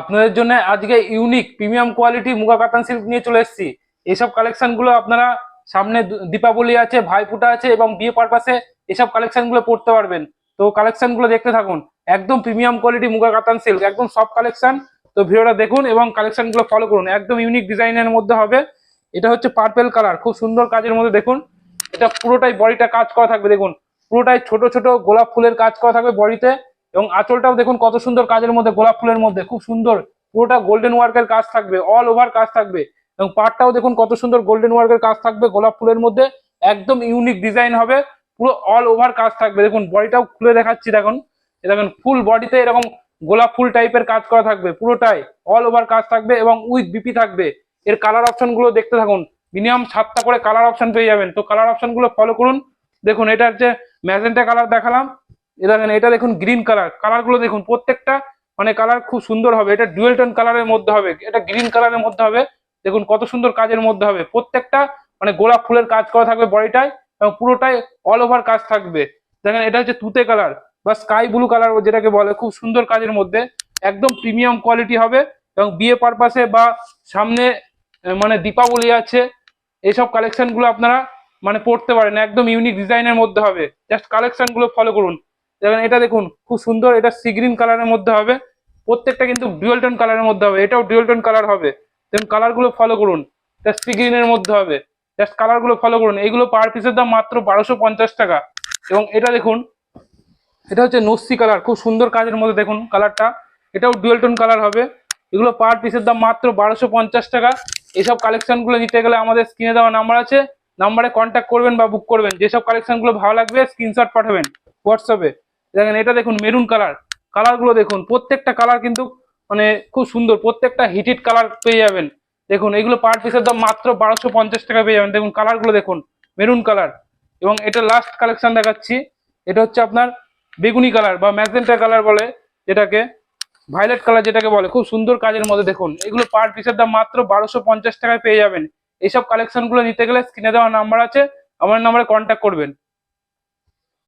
আপনাদের জন্য আজকে ইউনিক প্রিমিয়াম কোয়ালিটি মুগা কাতান সিল্ক নিয়ে চলে এসেছি। এইসব কালেকশনগুলো আপনারা সামনে দীপাবলি আছে, ভাইফোঁটা আছে এবং বিয়ে পারপাসে এসব কালেকশনগুলো পড়তে পারবেন। তো কালেকশনগুলো দেখতে থাকুন। একদম প্রিমিয়াম কোয়ালিটি মুগা কাতান সিল্ক একদম সব কালেকশন তো ভিডিওটা দেখুন এবং কালেকশনগুলো ফলো করুন। একদম ইউনিক ডিজাইনের মধ্যে হবে। এটা হচ্ছে পার্পেল কালার খুব সুন্দর কাজের মধ্যে দেখুন। এটা পুরোটাই বডিটা কাজ করা থাকবে, দেখুন। পুরোটাই ছোট ছোট গোলাপ ফুলের কাজ করা থাকবে বডিতে। এবং আঁচলটাও দেখুন কত সুন্দর কাজের মধ্যে, গোলাপ ফুলের মধ্যে, খুব সুন্দর। পুরোটা গোল্ডেন ওয়ার্কের কাজ থাকবে অল ওভার কাজ থাকবে। এবং পাটটাও দেখুন কত সুন্দর গোল্ডেন ওয়ার্কের কাজ থাকবে, গোলাপ ফুলের মধ্যে। একদম ইউনিক ডিজাইন হবে, পুরো অল ওভার কাজ থাকবে। দেখুন বডিটাও খুলে দেখাচ্ছি দেখুন। দেখুন ফুল বডিতে এরকম গোলাপ ফুল টাইপের কাজ করা থাকবে, পুরোটাই অল ওভার কাজ থাকবে এবং উইথ বিপি থাকবে। এর কালার অপশনগুলো দেখতে থাকুন। মিনিমাম সাতটা করে কালার অপশন পেয়ে যাবেন। তো কালার অপশনগুলো ফলো করুন। দেখুন এটা হচ্ছে ম্যাজেন্টা কালার দেখালাম। এ দেখেন এটা দেখুন গ্রিন কালার কালারগুলো দেখুন, প্রত্যেকটা মানে কালার খুব সুন্দর হবে, এটা ডুয়েল টোন কালারের মধ্যে হবে, এটা গ্রিন কালারের মধ্যে হবে, দেখুন কত সুন্দর কাজের মধ্যে হবে, প্রত্যেকটা মানে গোলাপ ফুলের কাজ করা থাকবে বডিটায় এবং পুরোটাই অল ওভার কাজ থাকবে। দেখেন এটা হচ্ছে তুতে কালার বা স্কাই ব্লু কালার যেটাকে বলে, খুব সুন্দর কাজের মধ্যে, একদম প্রিমিয়াম কোয়ালিটি হবে এবং বিয়ে পারপাসে বা সামনে মানে দীপাবলি আছে এইসব কালেকশনগুলো আপনারা মানে পড়তে পারেন, একদম ইউনিক ডিজাইনের মধ্যে হবে। জাস্ট কালেকশনগুলো ফলো করুন। দেখেন, এটা দেখুন, খুব সুন্দর, এটা সি গ্রিন কালারের মধ্যে হবে। প্রত্যেকটা কিন্তু ডুয়েল টোন কালারের মধ্যে হবে। এটাও ডুয়েল টোন কালার হবে। দেখুন কালারগুলো ফলো করুন। এটা সি গ্রিনের মধ্যে হবে। জাস্ট কালারগুলো ফলো করুন। এগুলো পার পিসের দাম মাত্র বারোশো টাকা। এবং এটা দেখুন, এটা হচ্ছে নস্যি কালার খুব সুন্দর কাজের মধ্যে দেখুন কালারটা এটাও ডুয়েল টোন কালার হবে। এগুলো পার পিসের দাম মাত্র বারোশো টাকা। এইসব কালেকশনগুলো নিতে গেলে আমাদের স্ক্রিনে দেওয়া নাম্বার আছে। নাম্বারে কন্ট্যাক্ট করবেন বা বুক করবেন। যেসব কালেকশনগুলো ভালো লাগবে স্ক্রিনশট পাঠাবেন। হোয়াটসঅ্যাপে দেখেন, এটা দেখুন মেরুন কালার কালারগুলো দেখুন, প্রত্যেকটা কালার কিন্তু মানে খুব সুন্দর, প্রত্যেকটা হিটিড কালার পেয়ে যাবেন। দেখুন, এগুলো পার পিসের দাম মাত্র বারোশো পঞ্চাশ টাকা পেয়ে যাবেন। দেখুন কালারগুলো দেখুন মেরুন কালার এবং এটা লাস্ট কালেকশন দেখাচ্ছি। এটা হচ্ছে আপনার বেগুনি কালার বা ম্যাজেন্টা কালার বলে যেটাকে ভায়োলেট কালার যেটাকে বলে। খুব সুন্দর কাজের মধ্যে দেখুন, এগুলো পার পিসের দাম মাত্র বারোশো পঞ্চাশ টাকায় পেয়ে যাবেন। এইসব কালেকশনগুলো নিতে গেলে স্ক্রিনে দেওয়া নাম্বার আছে, আমার নাম্বারে কন্ট্যাক্ট করবেন।